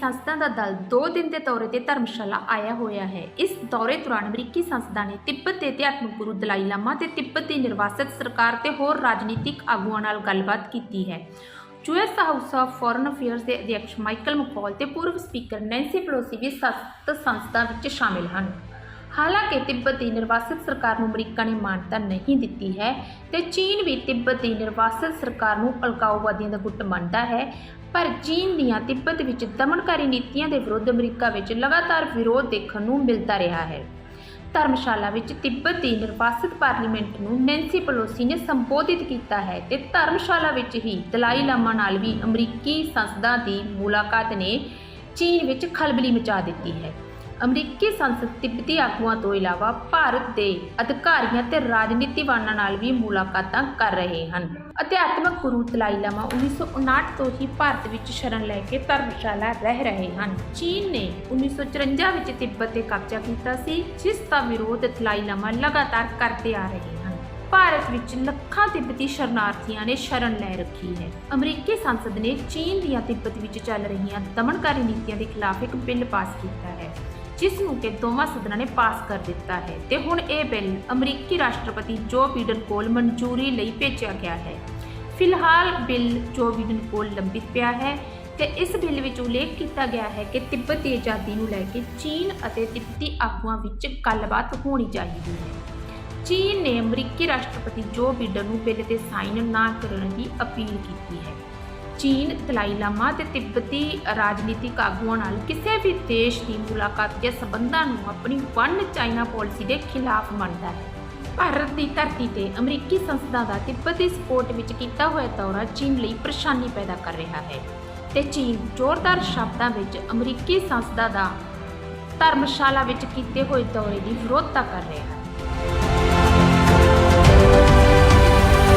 ਸੰਸਥਾ ਦਾ ਦਲ 2 ਦਿਨ ਦੇ ਦੌਰੇ ਤੇ ਧਰਮਸ਼ਾਲਾ ਆਇਆ ਹੋਇਆ ਹੈ। ਇਸ ਦੌਰੇ ਦੌਰਾਨ ਅਮਰੀਕੀ ਸੰਸਦਾ ਨੇ ਤਿੱਬਤ ਦੇ ਅਧਿਆਤਮਿਕ ਗੁਰੂ ਦਲਾਈ ਲਾਮਾ ਤੇ ਤਿੱਬਤ ਦੀ ਨਿਰਵਾਸਿਤ ਸਰਕਾਰ ਤੇ ਹੋਰ ਰਾਜਨੀਤਿਕ ਆਗੂਆਂ ਨਾਲ ਗੱਲਬਾਤ ਕੀਤੀ ਹੈ। US House of Foreign Affairs ਦੇ ਅਧਿਕਸ਼ ਮਾਈਕਲ ਮਕੌਲ ਤੇ ਪੂਰਵ ਸਪੀਕਰ ਨੈਂਸੀ ਪਲੋਸੀ ਵੀ ਸਖਤ ਸੰਸਥਾ ਵਿੱਚ ਸ਼ਾਮਿਲ ਹਨ। ਹਾਲਾਂਕਿ ਤਿੱਬਤ ਦੀ ਨਿਰਵਾਸਿਤ ਸਰਕਾਰ ਨੂੰ ਅਮਰੀਕਾ ਨੇ ਮਾਨਤਾ ਨਹੀਂ ਦਿੱਤੀ ਹੈ ਤੇ ਚੀਨ ਵੀ ਤਿੱਬਤ ਦੀ ਨਿਰਵਾਸਿਤ ਸਰਕਾਰ ਨੂੰ ਅਲਕਾਓਵਾਦੀਆਂ ਦਾ ਗੁੱਟ ਮੰਨਦਾ ਹੈ। ਪਰ ਚੀਨ ਦੀਆਂ ਤਿੱਬਤ ਵਿੱਚ ਦਮਨਕਾਰੀ ਨੀਤੀਆਂ ਦੇ ਵਿਰੁੱਧ ਅਮਰੀਕਾ ਵਿੱਚ ਲਗਾਤਾਰ ਵਿਰੋਧ ਦੇਖਣ ਨੂੰ ਮਿਲਦਾ ਰਿਹਾ ਹੈ। ਧਰਮਸ਼ਾਲਾ ਵਿੱਚ ਤਿੱਬਤ ਦੀ ਨਿਰਵਾਸਿਤ ਪਾਰਲੀਮੈਂਟ ਨੂੰ ਨੈਂਸੀ ਪਲੋਸੀ ਨੇ ਸੰਬੋਧਿਤ ਕੀਤਾ ਹੈ ਤੇ ਧਰਮਸ਼ਾਲਾ ਵਿੱਚ ਹੀ ਦਲਾਈ ਲਾਮਾ ਨਾਲ ਵੀ ਅਮਰੀਕੀ ਸੰਸਦਾਂ ਦੀ ਮੁਲਾਕਾਤ ਨੇ ਚੀਨ ਵਿੱਚ ਖਲਬਲੀ ਮਚਾ ਦਿੱਤੀ ਹੈ। ਅਮਰੀਕੀ ਸੰਸਦ ਤਿੱਬਤੀ ਆਗੂਆਂ ਤੋਂ ਇਲਾਵਾ ਭਾਰਤ ਦੇ ਅਧਿਕਾਰੀਆਂ ਤੇ ਰਾਜਨੀਤੀਵਾਨਾਂ ਨਾਲ ਵੀ ਮੁਲਾਕਾਤਾਂ ਕਰ ਰਹੇ ਹਨ। ਅਧਿਆਤਮਕ ਗੁਰੂ ਦਲਾਈ ਲਾਮਾ 1959 ਤੋਂ ਹੀ ਭਾਰਤ ਵਿੱਚ ਸ਼ਰਨ ਲੈ ਕੇ ਧਰਮਸ਼ਾਲਾ ਰਹਿ ਰਹੇ ਹਨ। ਚੀਨ ਨੇ 1954 ਵਿੱਚ ਤਿੱਬਤ ਤੇ ਕਬਜ਼ਾ ਕੀਤਾ ਸੀ, ਜਿਸ ਦਾ ਵਿਰੋਧ ਤਲਾਈ ਲਾਮਾ ਲਗਾਤਾਰ ਕਰਦੇ ਆ ਰਹੇ ਹਨ। ਭਾਰਤ ਵਿੱਚ ਲੱਖਾਂ ਤਿੱਬਤੀ ਸ਼ਰਨਾਰਥੀਆਂ ਨੇ ਸ਼ਰਨ ਲੈ ਰੱਖੀ ਹੈ। ਅਮਰੀਕੀ ਸੰਸਦ ਨੇ ਚੀਨ ਦੀਆਂ ਤਿੱਬਤ ਵਿੱਚ ਚੱਲ ਰਹੀਆਂ ਦਮਨਕਾਰੀ ਨੀਤੀਆਂ ਦੇ ਖਿਲਾਫ ਇੱਕ ਬਿੱਲ ਪਾਸ ਕੀਤਾ ਹੈ। ਜਿਸ ਨੂੰ ਕਿ ਦੋਵਾਂ ਸਦਨਾਂ ਨੇ ਪਾਸ ਕਰ ਦਿੱਤਾ ਹੈ ਤੇ ਹੁਣ ਇਹ ਬਿੱਲ ਅਮਰੀਕੀ ਰਾਸ਼ਟਰਪਤੀ ਜੋ ਬੀਡਨ ਕੋਲ ਮਨਜ਼ੂਰੀ ਲਈ ਭੇਜਿਆ ਗਿਆ ਹੈ। ਫਿਲਹਾਲ ਬਿੱਲ ਜੋ ਬੀਡਨ ਕੋਲ ਲੰਬਿਤ ਪਿਆ ਹੈ ਤੇ ਇਸ ਬਿੱਲ ਵਿੱਚ ਉਲੇਖ ਕੀਤਾ ਗਿਆ ਹੈ ਕਿ ਤਿੱਬਤ ਦੀ ਆਜ਼ਾਦੀ ਨੂੰ ਲੈ ਕੇ ਚੀਨ ਅਤੇ ਤਿੱਬਤੀ ਆਗੂਆਂ ਵਿੱਚ ਗੱਲਬਾਤ ਹੋਣੀ ਚਾਹੀਦੀ ਹੈ। ਚੀਨ ਨੇ ਅਮਰੀਕੀ ਰਾਸ਼ਟਰਪਤੀ ਜੋ ਬੀਡਨ ਨੂੰ ਬਿੱਲ ਤੇ ਸਾਈਨ ਨਾ ਕਰਨ ਦੀ ਅਪੀਲ ਕੀਤੀ ਹੈ। ਚੀਨ, ਦਲਾਈ ਲਾਮਾ ਤੇ ਤਿੱਬਤੀ ਰਾਜਨੀਤਿਕ ਆਗੂਆਂ ਨਾਲ ਕਿਸੇ ਵੀ ਦੇਸ਼ ਦੀ ਮੁਲਾਕਾਤ ਜਾਂ ਸਬੰਧਾਂ ਨੂੰ ਆਪਣੀ ਵਨ ਚਾਈਨਾ ਪਾਲਿਸੀ ਦੇ ਖਿਲਾਫ ਮੰਨਦਾ ਹੈ। ਭਾਰਤ ਦੀ ਧਰਤੀ ਤੇ ਅਮਰੀਕੀ ਸੰਸਦਾ ਦਾ ਤਿੱਬਤ ਦੀ ਸਪੋਰਟ ਵਿੱਚ ਕੀਤਾ ਹੋਇਆ ਦੌਰਾ ਚੀਨ ਲਈ ਪਰੇਸ਼ਾਨੀ ਪੈਦਾ ਕਰ ਰਿਹਾ ਹੈ ਤੇ ਚੀਨ ਜ਼ੋਰਦਾਰ ਸ਼ਬਦਾਂ ਵਿੱਚ ਅਮਰੀਕੀ ਸੰਸਦਾ ਦਾ ਧਰਮਸ਼ਾਲਾ ਵਿੱਚ ਕੀਤੇ ਹੋਏ ਦੌਰੇ ਦੀ ਵਿਰੋਧਤਾ ਕਰ ਰਿਹਾ ਹੈ।